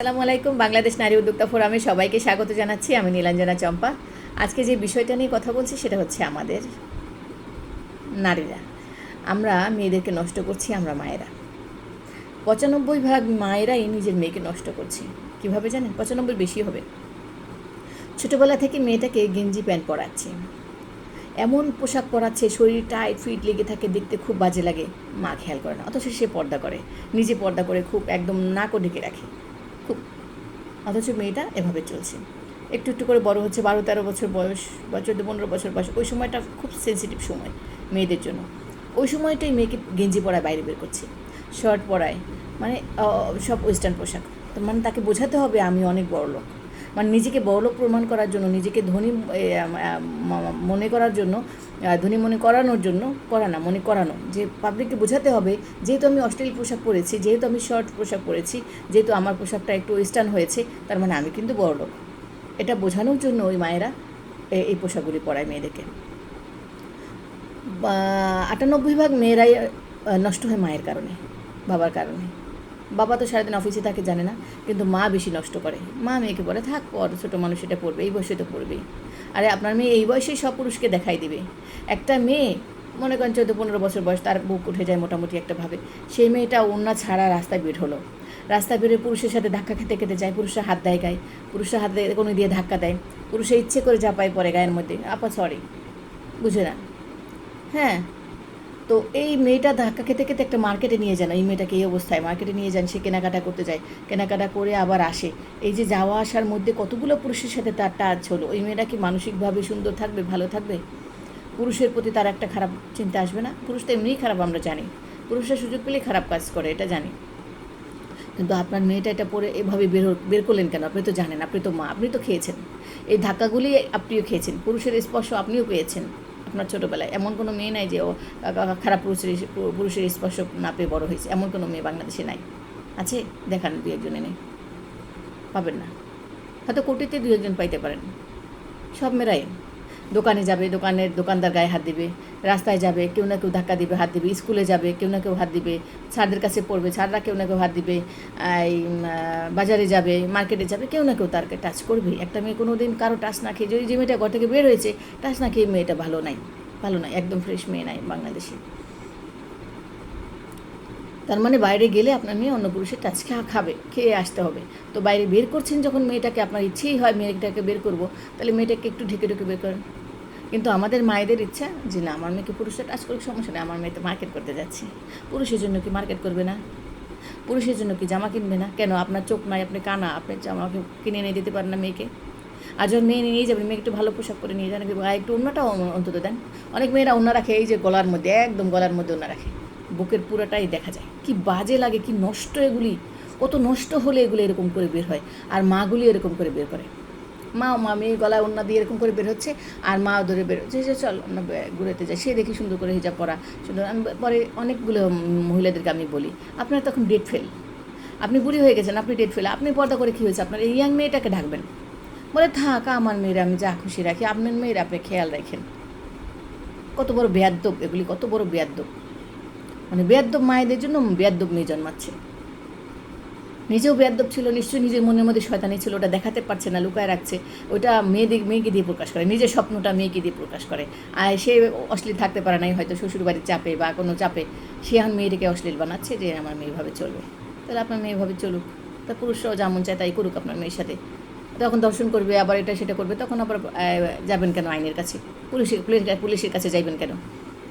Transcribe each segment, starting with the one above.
আসসালামু আলাইকুম, বাংলাদেশ নারী উদ্যোক্তা ফোরামে সবাইকে স্বাগত জানাচ্ছি। আমি নীলাঞ্জনা চম্পা। আজকে যে বিষয়টা নিয়ে কথা বলছি সেটা হচ্ছে আমাদের নারীরা। আমরা মেয়েদেরকে নষ্ট করছি, আমরা মায়েরা। পঁচানব্বই ভাগ মায়েরাই নিজের মেয়েকে নষ্ট করছি। কীভাবে জানেন? পঁচানব্বই বেশি হবে। ছোটোবেলা থেকে মেয়েটাকে গেঞ্জি প্যান্ট পরাচ্ছে। এমন পোশাক পরাচ্ছে, শরীর টাইট, ফিট লেগে থাকে, দেখতে খুব বাজে লাগে। মা খেয়াল করে না, অথচ সে পর্দা করে। নিজে পর্দা করে খুব একদম নাকও ঢেকে রাখে। অথচ মেয়েটা এভাবে চলছে। একটু একটু করে বড় হচ্ছে, বারো তেরো বছর বয়স বা চোদ্দ পনেরো বছর বয়স, ওই সময়টা খুব সেন্সিটিভ সময় মেয়েদের জন্য। ওই সময়টাই মেয়েকে গেঞ্জি পরায়, বাইরে বের করছে। শার্ট পরায় মানে সব ওয়েস্টার্ন পোশাক। তো মানে তাকে বোঝাতে হবে আমি অনেক বড় লোক। মানে নিজেকে বড়লোক প্রমাণ করার জন্য, নিজেকে ধনী মনে করার জন্য ধনী মনে করানোর জন্য করা না, মনে করানো। যে পাবলিককে বোঝাতে হবে, যেহেতু আমি অশ্লীল পোশাক পরেছি, যেহেতু আমি শর্ট পোশাক পরেছি, যেহেতু আমার পোশাকটা একটু ওয়েস্টার্ন হয়েছে, তার মানে আমি কিন্তু বড়লোক এটা বোঝানোর জন্য ওই মায়েরা এই পোশাকগুলি পরায় মেয়েদেরকে। আটানব্বই ভাগ মেয়েরাই নষ্ট হয় মায়ের কারণে, বাবার কারণে। বাবা তো সারাদিন অফিসে থাকে, জানে না, কিন্তু মা বেশি নষ্ট করে। মা মেয়েকে বলে, থাক, পর, ছোটো মানুষ এটা পড়বে এই বয়সে তো পড়বেই আরে আপনার মেয়ে এই বয়সেই সব পুরুষকে দেখাই দিবে। একটা মেয়ে, মনে করেন চোদ্দ পনেরো বছর বয়স, তার বুক উঠে যায় মোটামুটি একটাভাবে সেই মেয়েটা অন্য ছাড়া রাস্তায় বের হলো। রাস্তায় বেরোয় পুরুষের সাথে ধাক্কা খেতে খেতে যায়, পুরুষের হাত দেয় গায়ে। পুরুষের হাত দেয় কোনো দিয়ে ধাক্কা দেয়। পুরুষে ইচ্ছে করে যা পায় পরে গায়ের মধ্যে। আপা সরি বুঝে না। হ্যাঁ তো এই মেয়েটা ধাক্কা খেতে খেতে একটা মার্কেটে নিয়ে যান। এই মেয়েটাকে এই অবস্থায় মার্কেটে নিয়ে যান, সে কেনাকাটা করতে যায়। কেনাকাটা করে আবার আসে। এই যে যাওয়া আসার মধ্যে কতগুলো পুরুষের সাথে তার টাচ হলো? ওই মেয়েটা কি মানসিকভাবে সুন্দর থাকবে, ভালো থাকবে? পুরুষের প্রতি তার একটা খারাপ চিন্তা আসবে না? পুরুষ তো এমনিই খারাপ, আমরা জানি। পুরুষরা সুযোগ পেলেই খারাপ কাজ করে, এটা জানি। কিন্তু আপনার মেয়েটা এটা পরে এভাবে বের বের করলেন কেন? আপনি তো জানেন, আপনি তো মা, আপনি তো খেয়েছেন। এই ধাক্কাগুলি আপনিও খেয়েছেন, পুরুষের স্পর্শ আপনিও পেয়েছেন। আপনার ছোটোবেলায়। এমন কোনো মেয়ে নাই যে ও খারাপ পুরুষের পুরুষের স্পর্শ না পেয়ে বড় হয়েছে। এমন কোনো মেয়ে বাংলাদেশে নাই। আছে? দেখান দু একজনে নেই পাবেন না। হয়তো কোটিতে দু একজন পাইতে পারেন। সব মেয়েরাই দোকানে যাবে, দোকানের দোকানদার গায়ে হাত দিবে। রাস্তায় যাবে, কেউ না কেউ ধাক্কা দিবে, হাত দিবে, স্কুলে যাবে, কেউ না কেউ হাত দিবে ছাড়দের কাছে পড়বে ছাড়রা কেউ না কেউ হাত দিবে এই বাজারে যাবে, মার্কেটে যাবে, কেউ না কেউ তারকে টাচ করবে একটা মেয়ে কোনো দিন কারও টাচ না খেয়ে, যদি যে মেয়েটা ঘর থেকে বের হয়েছে টাচ না খেয়ে মেয়েটা ভালো নাই ভালো নাই, একদম ফ্রেশ মেয়ে নাই বাংলাদেশে। তার মানে বাইরে গেলে আপনার মেয়ে অন্য পুরুষের টাচ খাবে, খেয়ে আসতে হবে। তো বাইরে বের করছেন যখন মেয়েটাকে, আপনার ইচ্ছেই হয় মেয়েটাকে বের করব, তাহলে মেয়েটাকে একটু ঢেকে ঢেকে বের করেন। কিন্তু আমাদের মায়েদের ইচ্ছা যে না, আমার মেয়েকে পুরুষের টাচ করুক, সমস্যা নেই, আমার মেয়ে তো মার্কেট করতে যাচ্ছে। পুরুষের জন্য কি মার্কেট করবে না? পুরুষের জন্য কি জামা কিনবে না? কেন আপনার চোখ নাই, আপনি কানা, আপনি জামাকে কিনে নিয়ে দিতে পারেন না মেয়েকে? আর যখন মেয়ে নিয়ে যাবেন মেয়ে একটু ভালো পোশাক করে নিয়ে যান গায়ে একটু অন্যটাও অন্তত দেন। অনেক মেয়েরা অন্য রাখে, এই যে গলার মধ্যে, একদম গলার মধ্যে অন্য রাখে। বুকের পুরোটাই দেখা যায়। কি বাজে লাগে, কি নষ্ট এগুলি। কত নষ্ট হলে এগুলো এরকম করে বের হয়। আর মাগুলি এরকম করে বের করে। মা মা মেয়ে গলায় অন্য দিয়ে এরকম করে বের হচ্ছে, আর মা ধরে বের হচ্ছে, যে চল আমরা ঘুরেতে যাই। সে দেখি সুন্দর করে হিজাব পরা, সুন্দর পরে অনেকগুলো মহিলাদেরকে আমি বলি, আপনার তখন ডেট ফেল। আপনি বুড়ি হয়ে গেছেন, আপনি ডেট ফেল। আপনি পর্দা করে কী হয়েছে? আপনার এই ইয়াং মেয়েটাকে ঢাকবেন। বলে, থাক, আমার মেয়েরা, আমি যা খুশি রাখি। আপনার মেয়েরা, আপনি খেয়াল রাখেন। কত বড় বেয়াদ্দব এগুলি, কত বড় বেয়াদ্দব। মানে বেয়াদ্দব মায়েদের জন্য বেয়াদ্দব মেয়ে জন্মাচ্ছে। নিজেও বেয়াদ্দব ছিল, নিশ্চয়ই নিজের মনের মধ্যে শয়তানি ছিল, ওটা দেখাতে পারছে না, লুকায় রাখছে। ওটা মেয়েদের মেয়েকে দিয়ে প্রকাশ করে, নিজের স্বপ্নটা মেয়েকে দিয়ে প্রকাশ করে। আর সে অশ্লীল থাকতে পারে নাই, হয়তো শ্বশুরবাড়ির চাপে বা কোনো চাপে। সে এখন মেয়েটাকে অশ্লীল বানাচ্ছে যে আমার মেয়ে এভাবে চলবে। তাহলে আপনার মেয়ে এভাবে চলুক। তা পুরুষরাও যেমন চায় তাই করুক আপনার মেয়ের সাথে। তখন দর্শন করবে, আবার এটা সেটা করবে, তখন আবার যাবেন কেন আইনের কাছে? পুলিশের পুলিশ- পুলিশের কাছে যাইবেন কেন?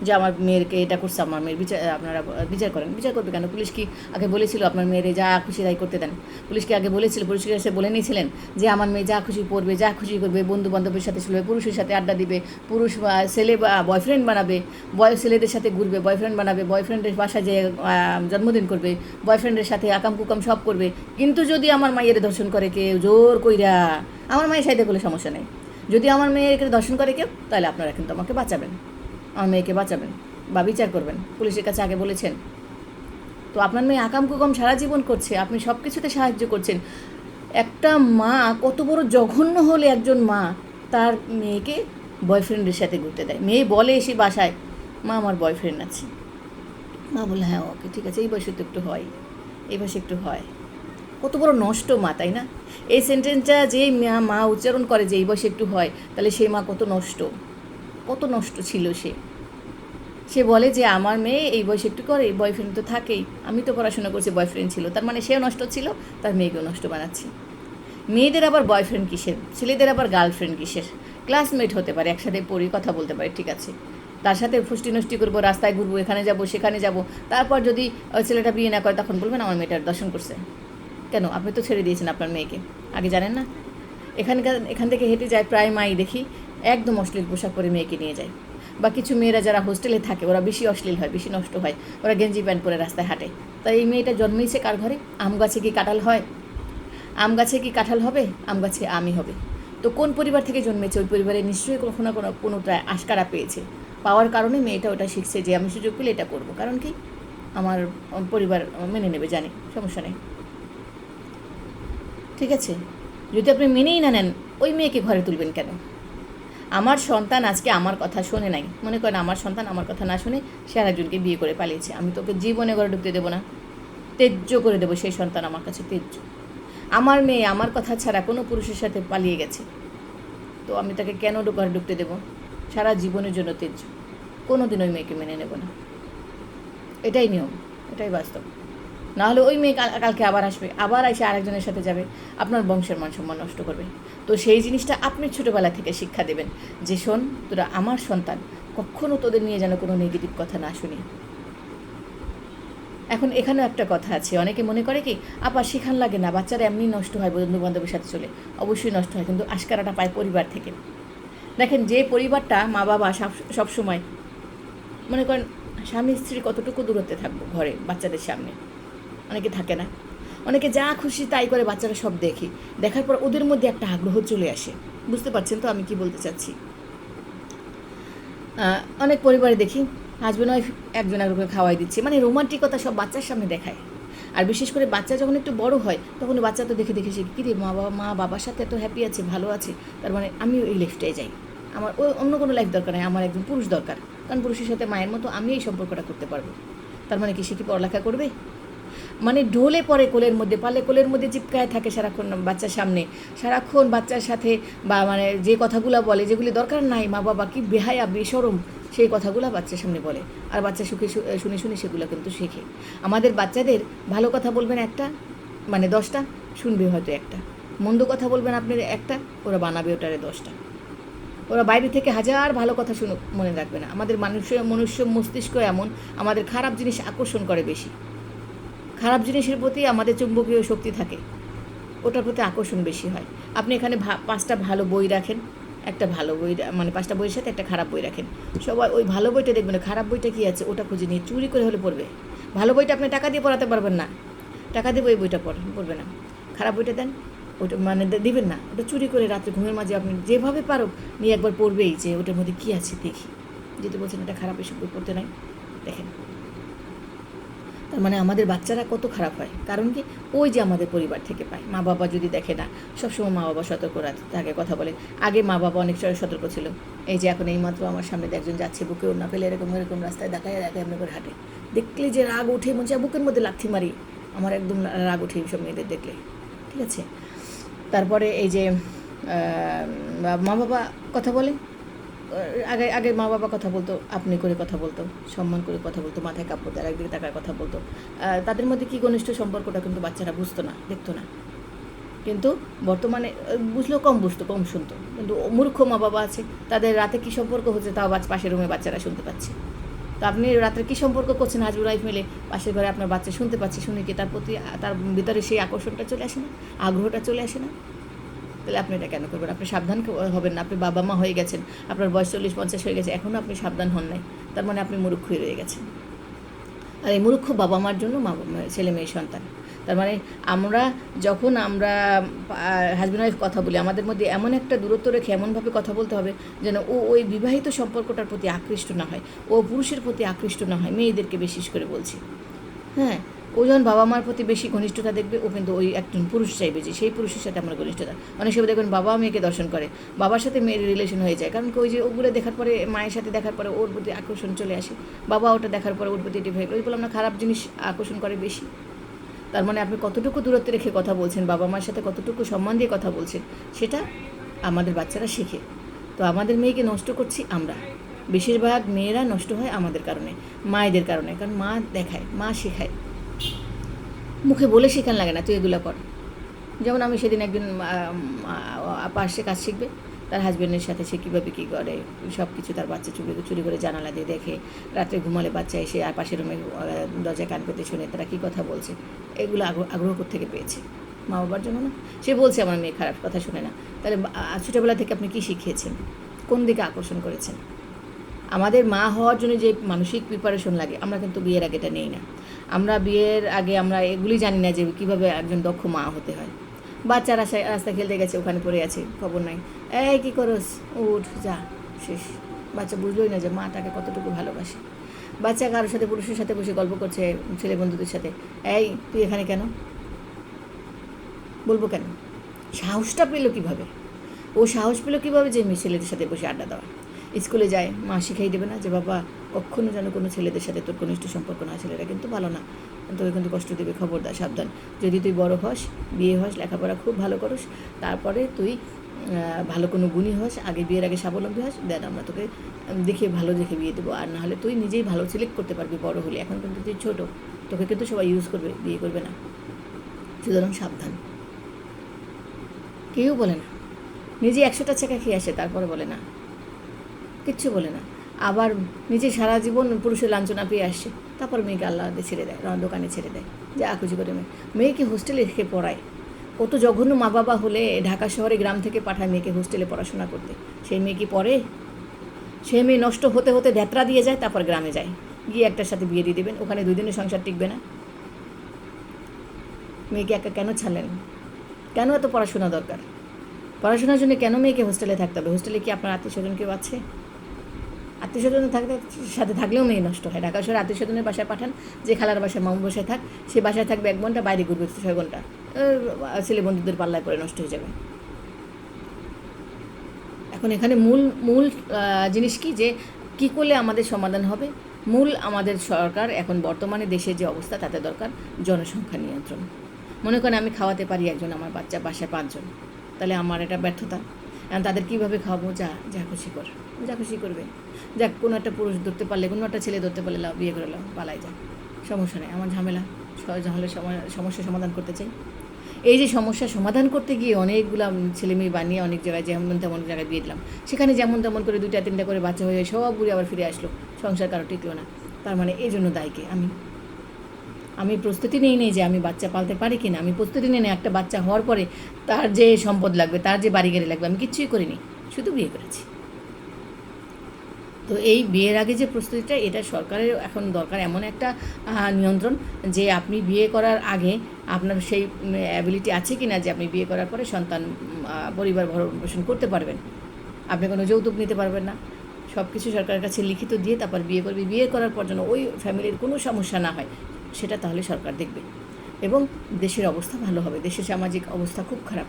যে আমার মেয়েরকে এটা করছে, আমার মেয়ের বিচার আপনারা বিচার করেন। বিচার করবে কেন? পুলিশ কি আগে বলেছিল আপনার মেয়েরে যা খুশি তাই করতে দেন? পুলিশকে আগে বলেছিল? পুলিশকে এসে বলে নিয়েছিলেন যে আমার মেয়ে যা খুশি পড়বে, যা খুশি করবে বন্ধু বান্ধবের সাথে চলবে পুরুষের সাথে আড্ডা দিবে, পুরুষ ছেলে বয়ফ্রেন্ড বানাবে বয় ছেলেদের সাথে ঘুরবে বয়ফ্রেন্ড বানাবে বয়ফ্রেন্ডের বাসায় যে জন্মদিন করবে বয়ফ্রেন্ডের সাথে আকাম কুকাম সব করবে। কিন্তু যদি আমার মায়ের দর্শন করে কেউ, জোর কইরা, আমার মায়ের সাথে কোনো সমস্যা নেই। যদি আমার মেয়েকে দর্শন করে কেউ, তাহলে আপনারা কিন্তু আমাকে বাঁচাবেন। আমার মেয়েকে বাঁচাবেন, বা বিচার করবেন। পুলিশের কাছে আগে বলেছেন। তো আপনার মেয়ে আকাম কুকাম সারা জীবন করছে, আপনি সব কিছুতে সাহায্য করছেন। একটা মা কত বড় জঘন্য হলে একজন মা তার মেয়েকে বয়ফ্রেন্ডের সাথে ঘুরতে দেয়। মেয়ে বলে এসে বাসায়, মা, আমার বয়ফ্রেন্ড আছে। মা বলে হ্যাঁ ওকে, ঠিক আছে, এই বয়সে তো একটু হয়, এই বয়সে একটু হয়। কত বড় নষ্ট মা, তাই না? এই সেন্টেন্সটা যেই মা উচ্চারণ করে যে এই বয়সে একটু হয়, তাহলে সেই মা কত নষ্ট? কত নষ্ট ছিল সে। সে বলে যে, আমার মেয়ে এই বয়সে একটু করে বয়ফ্রেন্ড তো থাকেই। আমি তো পড়াশোনা করছি বয়ফ্রেন্ড ছিল। তার মানে সেও নষ্ট ছিল, তার মেয়েকেও নষ্ট বানাচ্ছি। মেয়েদের আবার বয়ফ্রেন্ড কিসের? ছেলেদের আবার গার্লফ্রেন্ড কিসের? ক্লাসমেট হতে পারে, একসাথে পড়ি, কথা বলতে পারে, ঠিক আছে। তার সাথে ফুষ্টি নষ্টি করব, রাস্তায় ঘুরবো, এখানে যাব, সেখানে যাব। তারপর যদি ছেলেটা বিয়ে না করে, তখন বলবেন, আমার মেয়েটার দর্শন করছে। কেন? আপনি তো ছেড়ে দিয়েছেন আপনার মেয়েকে। আগে জানেন না? এখানকার, এখান থেকে হেঁটে যায় প্রায় মাই দেখি। একদম অশ্লীল পোশাক পরে মেয়েকে নিয়ে যায়। বা কিছু মেয়েরা যারা হোস্টেলে থাকে, ওরা বেশি অশ্লীল হয়, বেশি নষ্ট হয়। ওরা গেঞ্জি প্যান্ট পরে রাস্তায় হাঁটে। তাই এই মেয়েটা জন্মেইছে কার ঘরে? আম গাছে কি কাঁঠাল হয়? আম গাছে কি কাঁঠাল হবে? আম গাছে আমই হবে। তো কোন পরিবার থেকে জন্মেছে? ওই পরিবারে নিশ্চয়ই কখনো না কোনো, কোনোটা আশকারা পেয়েছে। পাওয়ার কারণে মেয়েটা ওটা শিখছে যে, আমি সুযোগ পেলে এটা করব। কারণ কি? আমার পরিবার মেনে নেবে, জানি, সমস্যা নেই। ঠিক আছে? যদি আপনি মেনেই না নেন, ওই মেয়েকে ঘরে তুলবেন কেন? আমার সন্তান আজকে আমার কথা শোনে নাই। মনে করেন আমার সন্তান আমার কথা না শুনে সে আরেকজনকে বিয়ে করে পালিয়েছে। আমি তোকে জীবনে ঘরে ঢুকতে দেবো না। তেজ্য করে দেবো সেই সন্তান আমার কাছে, তেজ্য। আমার মেয়ে আমার কথা ছাড়া কোনো পুরুষের সাথে পালিয়ে গেছে। তো আমি তাকে কেন ঘরে ঢুকতে দেবো? সারা জীবনের জন্য তেজ্য। কোনো দিন ওই মেয়েকে মেনে নেব না। এটাই নিয়ম, এটাই বাস্তব। না হলে ওই মেয়ে কালকে আবার আসবে, আবার এসে আরেকজনের সাথে যাবে। আপনার বংশের মান সম্মান নষ্ট করবে। তো সেই জিনিসটা আপনি ছোটোবেলা থেকে শিক্ষা দেবেন যে শোন, তোরা আমার সন্তান, কখনো তোদের নিয়ে যেন কোনো নেগেটিভ কথা না শুনি। এখন এখানেও একটা কথা আছে, অনেকে মনে করে কি, আপা শিখান লাগে না, বাচ্চারা এমনি নষ্ট হয় বন্ধু বান্ধবের সাথে চলে। অবশ্যই নষ্ট হয়, কিন্তু আশকারাটা পায় পরিবার থেকে। দেখেন, যে পরিবারটা মা বাবা সব সবসময় মনে করেন স্বামী স্ত্রী কতটুকু দূরত্বে থাকব ঘরে, বাচ্চাদের সামনে? অনেকে থাকে না। অনেকে যা খুশি তাই করে বাচ্চারা সব দেখে। দেখার পর ওদের মধ্যে একটা আগ্রহ চলে আসে। বুঝতে পারছেন তো আমি কি বলতে চাচ্ছি? অনেক পরিবারে দেখি হাজব্যান্ড ওয়াইফ একজন একজনকে খাওয়াই দিচ্ছে। মানে রোমান্টিকতা সব বাচ্চার সামনে দেখায়। আর বিশেষ করে বাচ্চা যখন একটু বড় হয়, তখন বাচ্চা তো দেখে দেখে শিখে কিরে, মা বাবা, মা বাবার সাথে এত হ্যাপি আছে, ভালো আছে। তার মানে আমিও এই লাইফটাই যাই। আমার ওই অন্য কোনো লাইফ দরকার নেই, আমার একজন পুরুষ দরকার। কারণ পুরুষের সাথে মায়ের মতো আমি এই সম্পর্কটা করতে পারব। তার মানে কি সে কি পড়ালেখা করবে? মানে ঢোলে পরে কোলের মধ্যে পালে কোলের মধ্যে চিপকায় থাকে সারাক্ষণ বাচ্চার সামনে। সারাক্ষণ বাচ্চার সাথে বা মানে যে কথাগুলো বলে, যেগুলি দরকার নাই, মা বাবা কি বেহায়া বেসরম সেই কথাগুলো বাচ্চার সামনে বলে। আর বাচ্চা সুখে শুনে শুনে সেগুলো কিন্তু শেখে। আমাদের বাচ্চাদের ভালো কথা বলবেন একটা মানে দশটা, শুনবে হয়তো একটা। মন্দ কথা বলবেন আপনি একটা, ওরা বানাবে ওটারে দশটা। ওরা বাইরে থেকে হাজার ভালো কথা শুনুক, মনে রাখবে না। আমাদের মানুষের মনুষ্য মস্তিষ্ক এমন, আমাদের খারাপ জিনিস আকর্ষণ করে বেশি। খারাপ জিনিসের প্রতি আমাদের চুম্বকীয় শক্তি থাকে। ওটার প্রতি আকর্ষণ বেশি হয়। আপনি এখানে পাঁচটা ভালো বই রাখেন, একটা ভালো বই মানে পাঁচটা বইয়ের সাথে একটা খারাপ বই রাখেন। সবাই ওই ভালো বইটা দেখবেন, খারাপ বইটা কী আছে, ওটা খুঁজে নিয়ে চুরি করে হলে পড়বে। ভালো বইটা আপনি টাকা দিয়ে পড়াতে পারবেন না। টাকা দিয়ে ওই বইটা পড়, পড়বে না। খারাপ বইটা দেন, ওটা মানে দিবেন না। ওটা চুরি করে রাত্রে ঘুমের মাঝে আপনি যেভাবে পারো নিয়ে একবার পড়বেই যে ওটার মধ্যে কী আছে দেখি। যদি বলছেন এটা খারাপ এসব বই পড়তে নাই, দেখেন। তার মানে আমাদের বাচ্চারা কত খারাপ হয়। কারণ কি? ওই যে আমাদের পরিবার থেকে পায়। মা বাবা যদি দেখে না, সবসময় মা বাবা সতর্ক তাকে কথা বলে। আগে মা বাবা অনেক সময় সতর্ক ছিল। এই যে এখন এইমাত্র আমার সামনে একজন যাচ্ছে, বুকে না পেলে এরকম এরকম রাস্তায় দেখায় দেখায়, এমনি করে হাঁটে। দেখলে যে রাগ ওঠে, মনে হচ্ছে বুকের মধ্যে লাথি মারি। আমার একদম রাগ ওঠে এইসব মেয়েদের দেখলে। ঠিক আছে? তারপরে এই যে মা বাবা কথা বলে। আগে আগে মা বাবা কথা বলতো, আপনি করে কথা বলতো, সম্মান করে কথা বলতো, মাথায় কাপড় তার একদিকে তাকায় কথা বলতো। তাদের মধ্যে কি ঘনিষ্ঠ সম্পর্কটা কিন্তু বাচ্চারা বুঝতো না, দেখতো না। কিন্তু বর্তমানে বুঝলেও কম বুঝতো, কম শুনতো। কিন্তু মূর্খ মা বাবা আছে, তাদের রাতে কী সম্পর্ক হচ্ছে তাও পাশের রুমে বাচ্চারা শুনতে পাচ্ছে। তো আপনি রাত্রে কী সম্পর্ক করছেন হাজব্যান্ড ওয়াইফ মিলে, পাশের ঘরে আপনার বাচ্চা শুনতে পাচ্ছে, শুনে কি তার প্রতি, তার ভিতরে সেই আকর্ষণটা চলে আসে না, আগ্রহটা চলে আসে না? তাহলে আপনি এটা কেন করবেন? আপনি সাবধান হবেন না। আপনি বাবা মা হয়ে গেছেন, আপনার বয়স চল্লিশ, পঞ্চাশ হয়ে গেছে এখনও আপনি সাবধান হন নাই। তার মানে আপনি মুরুক্ষই রয়ে গেছেন। আর এই মূর্খ বাবা মার জন্য মা- ছেলে মেয়ে সন্তান। তার মানে আমরা যখন আমরা হাজব্যান্ড ওয়াইফ কথা বলি, আমাদের মধ্যে এমন একটা দূরত্ব রেখে এমনভাবে কথা বলতে হবে যেন ও ওই বিবাহিত সম্পর্কটার প্রতি আকৃষ্ট না হয়। ও পুরুষের প্রতি আকৃষ্ট না হয়। মেয়েদেরকে বিশেষ করে বলছি। হ্যাঁ? ও যখন বাবা মার প্রতি বেশি ঘনিষ্ঠতা দেখবে, ও কিন্তু ওই একজন পুরুষ চাইবে যে সেই পুরুষের সাথে আমার ঘনিষ্ঠতা। অনেক সময় দেখবেন বাবা মেয়েকে দর্শন করে, বাবার সাথে মেয়ের রিলেশন হয়ে যায়। কারণ ওই যে ওগুলো দেখার পরে, মায়ের সাথে দেখার পরে ওর প্রতি আকর্ষণ চলে আসে। বাবা ওটা দেখার পরে ওর প্রতি ডিভাইড ওই বললাম না, খারাপ জিনিস আকর্ষণ করে বেশি। তার মানে আপনি কতটুকু দূরত্বে রেখে কথা বলছেন, বাবা মার সাথে কতটুকু সম্মান দিয়ে কথা বলছেন, সেটা আমাদের বাচ্চারা শেখে। তো আমাদের মেয়েকে নষ্ট করছি আমরা। বেশিরভাগ মেয়েরা নষ্ট হয় আমাদের কারণে, মায়েদের কারণে। কারণ মা দেখায়, মা শেখায়। মুখে বলে শেখান লাগে না, তুই এগুলো কর। যেমন আমি সেদিন একজন পাশে কাজ শিখবে, তার হাজব্যান্ডের সাথে সে কীভাবে কী করে সব কিছু তার বাচ্চা চুরি চুরি করে জানালা দিয়ে দেখে, রাত্রে ঘুমালে বাচ্চা এসে আর পাশের রুমে দরজায় কান পেতে শুনে তারা কী কথা বলছে, এগুলো আগ্রহ আগ্রহ থেকে পেয়েছে? মা বাবার জন্য না। সে বলছে, আমার মেয়ে খারাপ কথা শুনে না। তাহলে ছোটোবেলা থেকে আপনি কী শিখিয়েছেন? কোন দিকে আকর্ষণ করেছেন? আমাদের মা হওয়ার জন্য যে মানসিক প্রিপারেশন লাগে, আমরা কিন্তু বিয়ের আগে এটা নেই না। আমরা বিয়ের আগে আমরা এগুলি জানি না যে কীভাবে একজন দক্ষ মা হতে হয়। বাচ্চা রাস্তায় রাস্তা খেলতে গেছে, ওখানে পড়ে আছে, খবর নাই। এই কী করস? উঠ, যা, শেষ। বাচ্চা বুঝলোই না যে মা তাকে কতটুকু ভালোবাসে। বাচ্চা কারোর সাথে, পুরুষের সাথে বসে গল্প করছে ছেলে বন্ধুদের সাথে। এই, তুই এখানে কেন? বলব কেন? সাহসটা পেল কীভাবে? ও সাহস পেল কীভাবে যে ছেলেদের সাথে বসে আড্ডা দেওয়া স্কুলে যায়, মা শিখাই দেবে না যে, বাবা, কখনো যেন কোনো ছেলেদের সাথে তোর ঘনিষ্ঠ সম্পর্ক না, ছেলেরা কিন্তু ভালো না। তোকে কিন্তু কষ্ট দেবে খবরদার সাবধান। যদি তুই বড় হস, বিয়ে হস, লেখাপড়া খুব ভালো করস, তারপরে তুই ভালো কোনো গুণী হস, আগে বিয়ের আগে স্বাবলম্বী হস, দেন আমরা তোকে দেখে, ভালো দেখে বিয়ে দেবো। আর নাহলে তুই নিজেই ভালো সিলেক্ট করতে পারবি, বড় হলে। এখন কিন্তু তুই ছোটো, তোকে কিন্তু সবাই ইউজ করবে, বিয়ে করবে না। সুতরাং সাবধান। কেউ বলে না। নিজে একশোটা চাকা খেয়ে আসে, তারপরে বলে না। কিচ্ছু বলে না। আবার নিজে সারা জীবন পুরুষের লাঞ্ছনা পেয়ে আসছে। তারপর মেয়েকে আল্লাহ ছেড়ে দেয় দোকানে ছেড়ে দেয়। যা খুশি করে মেয়ে। মেয়েকে হোস্টেলে রেখে পড়ায়। কত জঘন্য মা বাবা হলে ঢাকা শহরে গ্রাম থেকে পাঠায় মেয়েকে হোস্টেলে পড়াশোনা করতে। সেই মেয়ে কি পড়ে? সেই মেয়ে নষ্ট হতে হতে ধ্যাত্রা দিয়ে যায়, তারপর গ্রামে যায়। গিয়ে একটার সাথে বিয়ে দিয়ে দেবেন, ওখানে দুই দিনের সংসার টিকবে না। মেয়েকে একা কেন ছাড়লেন? কেন এত পড়াশোনা দরকার? পড়াশোনার জন্য কেন মেয়েকে হোস্টেলে থাকতে হবে? হোস্টেলে কি আপনার আত্মীয় স্বজন কেউ আছে? আত্মীয় স্বজন থাকতে সাথে থাকলেও মেয়ে নষ্ট হয়। ঢাকা শহরে আত্মীয় স্বজনের বাসায় পাঠান, যে খালার বাসায় মামু বাসায় থাক, সে বাসায় থাকবে এক ঘণ্টা, বাইরে ঘুরবে ছয় ঘণ্টা। ছেলে বন্ধুদের পাল্লায় পরে নষ্ট হয়ে যাবে। এখন এখানে মূল মূল জিনিস কি যে, কি করলে আমাদের সমাধান হবে? মূল আমাদের সরকার এখন বর্তমানে দেশের যে অবস্থা, তাতে দরকার জনসংখ্যা নিয়ন্ত্রণ। মনে করেন আমি খাওয়াতে পারি একজন, আমার বাচ্চা বাসায় পাঁচজন। তাহলে আমার এটা ব্যর্থতা। তাদের কীভাবে খাওয়াবো যা যা খুশি কর, যা খুশি করবে। যাক, কোনো একটা পুরুষ ধরতে পারলে, কোনো একটা ছেলে ধরতে পারলে, লাও, বিয়ে করে লাও, পালাই যা। সমস্যা নেই, আমার ঝামেলা। হলে সমস্যা সমাধান করতে চাই। এই যে সমস্যা সমাধান করতে গিয়ে অনেকগুলো ছেলে মেয়ে বানিয়ে অনেক জায়গায়, যেমন তেমন জায়গায় দিয়ে দিলাম। সেখানে যেমন তেমন করে দুইটা, তিনটা করে বাচ্চা হয়ে সব ঘুরে আবার ফিরে আসলো। সংসার কারও টিকলো না। তার মানে এই জন্য দায়কে আমি। আমি প্রস্তুতি নেই নেই যে আমি বাচ্চা পালতে পারি কি না আমি প্রস্তুতি নিই একটা বাচ্চা হওয়ার পরে তার যে সম্পদ লাগবে, তার যে বাড়ি গাড়ি লাগবে, আমি কিচ্ছুই করিনি, শুধু বিয়ে করেছি। তো এই বিয়ের আগে যে প্রস্তুতিটা, এটা সরকারের এখন দরকার এমন একটা নিয়ন্ত্রণ যে আপনি বিয়ে করার আগে আপনার সেই অ্যাবিলিটি আছে কি না যে আপনি বিয়ে করার পরে সন্তান পরিবার ভরণ পোষণ করতে পারবেন। আপনি কোনো যৌতুক নিতে পারবেন না। সব কিছু সরকারের কাছে লিখিত দিয়ে তারপর বিয়ে করবে। বিয়ে করার পর যেন ওই ফ্যামিলির কোনো সমস্যা না হয়। সেটা তাহলে সরকার দেখবে। এবং দেশের অবস্থা ভালো হবে। দেশের সামাজিক অবস্থা খুব খারাপ।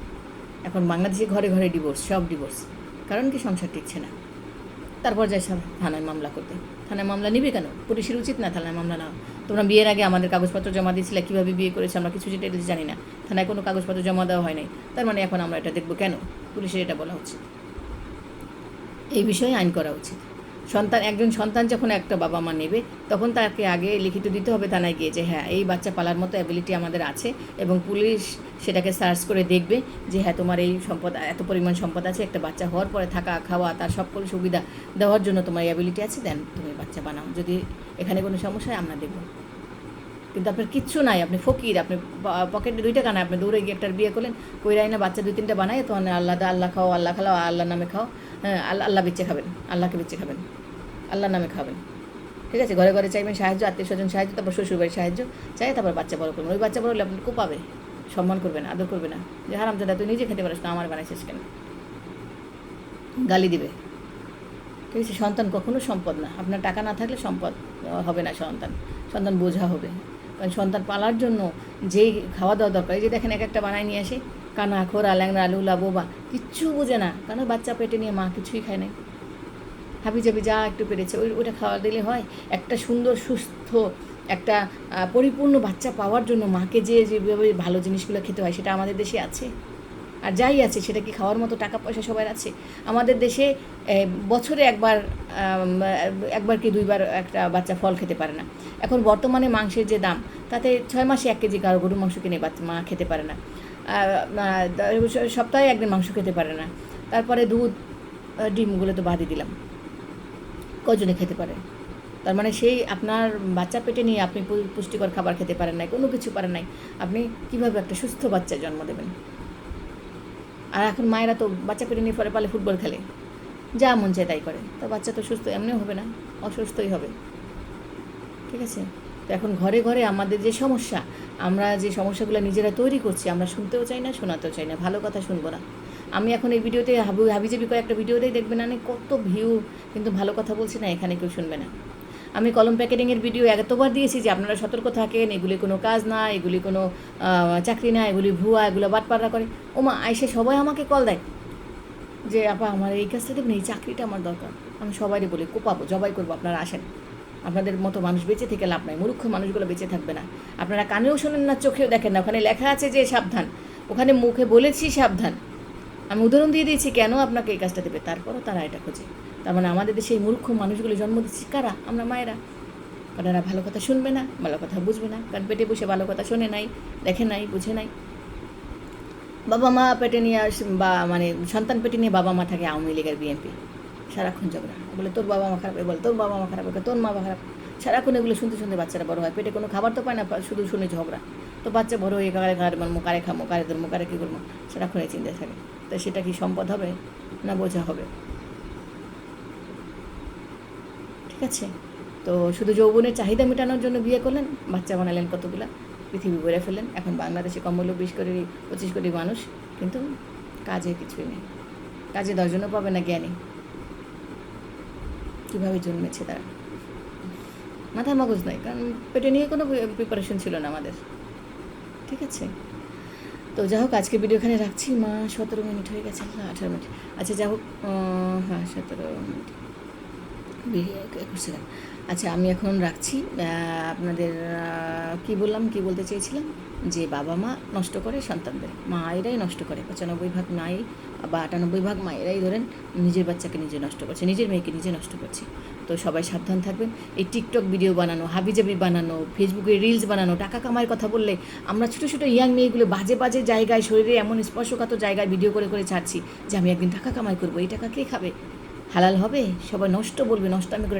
এখন বাংলাদেশে ঘরে ঘরে ডিভোর্স সব ডিভোর্স কারণ কি? সংসার টিকছে না। তারপর যায় সব থানায় মামলা করতে। থানায় মামলা নিবে কেন? পুলিশের উচিত না থানায় মামলা না তোমরা বিয়ের আগে আমাদের কাগজপত্র জমা দিয়েছিলে, কীভাবে বিয়ে করেছে আমরা কিছু ডিটেলস জানি না। থানায় কোনো কাগজপত্র জমা দেওয়া হয় নাই। তার মানে এখন আমরা এটা দেখব কেন? পুলিশের এটা বলা উচিত। এই বিষয়ে আইন করা উচিত। সন্তান, একজন সন্তান যখন একটা বাবা মা নেবে, তখন তাকে আগে লিখিত দিতে হবে থানায় গিয়ে যে হ্যাঁ এই বাচ্চা পালার মতো অ্যাবিলিটি আমাদের আছে এবং পুলিশ সেটাকে সার্চ করে দেখবে যে হ্যাঁ তোমার এই সম্পদ, এত পরিমাণ সম্পদ আছে, একটা বাচ্চা হওয়ার পরে থাকা, খাওয়া, তার সব কোনো সুবিধা দেওয়ার জন্য তোমার অ্যাবিলিটি আছে দেন তুমি বাচ্চা বানাও। যদি এখানে কোনো সমস্যা হয়, আমরা দেখব। কিন্তু আপনার কিচ্ছু নাই, আপনি ফকির, আপনি পকেটে দুই টাকা নাই আপনি দৌড়ে গিয়ে একটা বিয়ে করলেন কইরাই না বাচ্চা দুই তিনটা বানায় তো আল্লাহ আল্লাহ খাও আল্লাহ খাও আল্লাহ নামে খাও হ্যাঁ আল্লাহ আল্লাহ বেচে খাবেন, আল্লাহকে বেচে খাবেন। আল্লাহ নামে খাবেন। ঠিক আছে? ঘরে ঘরে চাইবেন সাহায্য, আত্মীয় স্বজন সাহায্য, তারপর শ্বশুরবাড়ির সাহায্য চাই তারপর বাচ্চা বড় করবেন। ওই বাচ্চা বড় হলে আপনি পাবে সম্মান করবেন, আদর করবে না। যে হারাম দাদা তুই নিজে খেতে পারিস না, আমার বানাইছিস কেন? গালি দিবে। ঠিক আছে? সন্তান কখনো সম্পদ না। আপনার টাকা না থাকলে সম্পদ হবে না সন্তান। সন্তান বোঝা হবে। কারণ সন্তান পালার জন্য যেই খাওয়া দাওয়া দরকার, এই যে দেখেন এক একটা বানায় নিয়ে আসে, কানা, খোরা ল্যাংরা আলু লাবোবা কিচ্ছু বোঝে না। কারণ বাচ্চা পেটে নিয়ে মা কিছুই খায় নাই। হাবি জাবি যা একটু পেরেছে ওই ওটা খাওয়া দিলে হয়। একটা সুন্দর, সুস্থ, একটা পরিপূর্ণ বাচ্চা পাওয়ার জন্য মাকে যে যেভাবে ভালো জিনিসগুলো খেতে হয়, সেটা আমাদের দেশে আছে। আর যাই আছে, সেটা কি খাওয়ার মতো টাকা পয়সা সবার আছে? আমাদের দেশে বছরে একবার একবার কি দুইবার একটা বাচ্চা ফল খেতে পারে না। এখন বর্তমানে মাংসের যে দাম, তাতে ছয় মাসে এক কেজি কারও গরুর মাংস কিনে বাচ্চা, মা খেতে পারে না। সপ্তাহে একদিন মাংস খেতে পারে না। তারপরে দুধ ডিমগুলো তো বাদই দিলাম। কজনে খেতে পারে? তার মানে সেই আপনার বাচ্চা পেটে নিয়ে আপনি পুষ্টিকর খাবার খেতে পারেন নাই, কোনো কিছু পারেন নাই, আপনি কীভাবে একটা সুস্থ বাচ্চা জন্ম দেবেন? আর এখন মায়েরা তো বাচ্চা পেটে নিয়ে পরে পালে ফুটবল খেলে। যা মন চায় তাই করে। তো বাচ্চা তো সুস্থ, এমনিও হবে না, অসুস্থই হবে। ঠিক আছে? তো এখন ঘরে ঘরে আমাদের যে সমস্যা, আমরা যে সমস্যাগুলো নিজেরা তৈরি করছি, আমরা শুনতেও চাই না, শোনাতেও চাই না, ভালো কথা শুনব না। আমি এখন এই ভিডিওতে হাবু হাবিজাবি কয়েকটা ভিডিওতেই দেখবেন না কত ভিউ কিন্তু ভালো কথা বলছি না, এখানে কেউ শুনবে না। আমি কলম প্যাকেটিংয়ের ভিডিও এতবার দিয়েছি যে আপনারা সতর্ক থাকেন, এগুলি কোনো কাজ না, এগুলি কোনো চাকরি না, এগুলি ভুয়া, এগুলো বাটপাড়া করে। ওমা আইসে সবাই আমাকে কল দেয় যে, আপা, আমার এই কাজটা দেবেন এই চাকরিটা আমার দরকার। আমি সবাইকে বলি, কোপাবো, জবাই করব, আপনারা আসেন। আপনাদের মতো মানুষ বেঁচে থেকে লাভ নাই, মূর্খ মানুষগুলো বেঁচে থাকবে না। আপনারা কানেও শোনেন না, চোখেও দেখেন না। ওখানে লেখা আছে যে, সাবধান। ওখানে মুখে বলেছি, সাবধান। আমি উদাহরণ দিয়ে দিয়েছি, কেন আপনাকে এই কাজটা দেবে? তারপরও তারা এটা খোঁজে। তার মানে আমাদের দেশে এই মূর্খ মানুষগুলো জন্ম দিচ্ছি কারা? আমরা মায়েরা। কারণ এরা ভালো কথা শুনবে না, ভালো কথা বুঝবে না। কারণ পেটে বসে ভালো কথা শোনে নাই, দেখে নাই, বুঝে নাই। বাবা মা পেটে নিয়ে আস বা মানে সন্তান পেটে নিয়ে বাবা মা থাকে আওয়ামী লীগের বিএনপি। সারাক্ষণ ঝগড়া। বলে, তোর বাবা মা খারাপ। বলে, তোর বাবা মা খারাপ। তোর মা বাবা খারাপ। সারাক্ষণ এগুলো শুনতে শুনতে বাচ্চারা বড় হয়। পেটে কোনো খাবার তো পায় না, শুধু শুনে ঝগড়া। তো বাচ্চা বড় হয়ে কারে কারে মারমো কারে খামো কারে ধরমো কারে কী করব? সারাক্ষণ এই চিন্তায় থাকে। তো সেটা কি সম্পদ হবে না বোঝা হবে? ঠিক আছে? তো শুধু যৌবনের চাহিদা মেটানোর জন্য বিয়ে করলেন, বাচ্চা বানালেন কতগুলা? পৃথিবী ঘুরে ফেলেন এখন বাংলাদেশে কম হলেও বিশ কোটি পঁচিশ কোটি মানুষ, কিন্তু কাজে কিছুই নেই। কাজে দশজনও পাবে না জ্ঞানী। কীভাবে জন্মেছে তারা? মাথা মগজ নাই, কারণ পেটে নিয়ে কোনো প্রিপারেশন ছিল না আমাদের। ঠিক আছে? তো যাই হোক, আজকে ভিডিও এখানে রাখছি। মা, সতেরো মিনিট হয়ে গেছে। না, আঠারো মিনিট। আচ্ছা যাই হোক হ্যাঁ সতেরো মিনিট। বেরিয়ে একুশ সেকেন্ড আচ্ছা আমি এখন রাখছি। আপনাদের কি বললাম, কি বলতে চেয়েছিলাম? যে বাবা মা নষ্ট করে সন্তানদের। মায়েরাই নষ্ট করে। পঁচানব্বই ভাগ মাই বা আটানব্বই ভাগ মায়েরাই ধরেন নিজের বাচ্চাকে নিজে নষ্ট করছে, নিজের মেয়েকে নিজে নষ্ট করছে। তো সবাই সাবধান থাকবেন। এই টিকটক ভিডিও বানানো, হাবিজাবি বানানো, ফেসবুকে রিলস বানানো, টাকা কামাইয়ের কথা বললে আমরা ছোটো ছোটো ইয়াং মেয়েগুলো বাজে বাজে জায়গায়, শরীরে এমন স্পর্শকাতর জায়গায় ভিডিও করে করে ছাড়ছি যে আমি একদিন টাকা কামাই করব। এই টাকা কে খাবে? হালাল হবে? সবাই নষ্ট বলবে নষ্ট আমি করে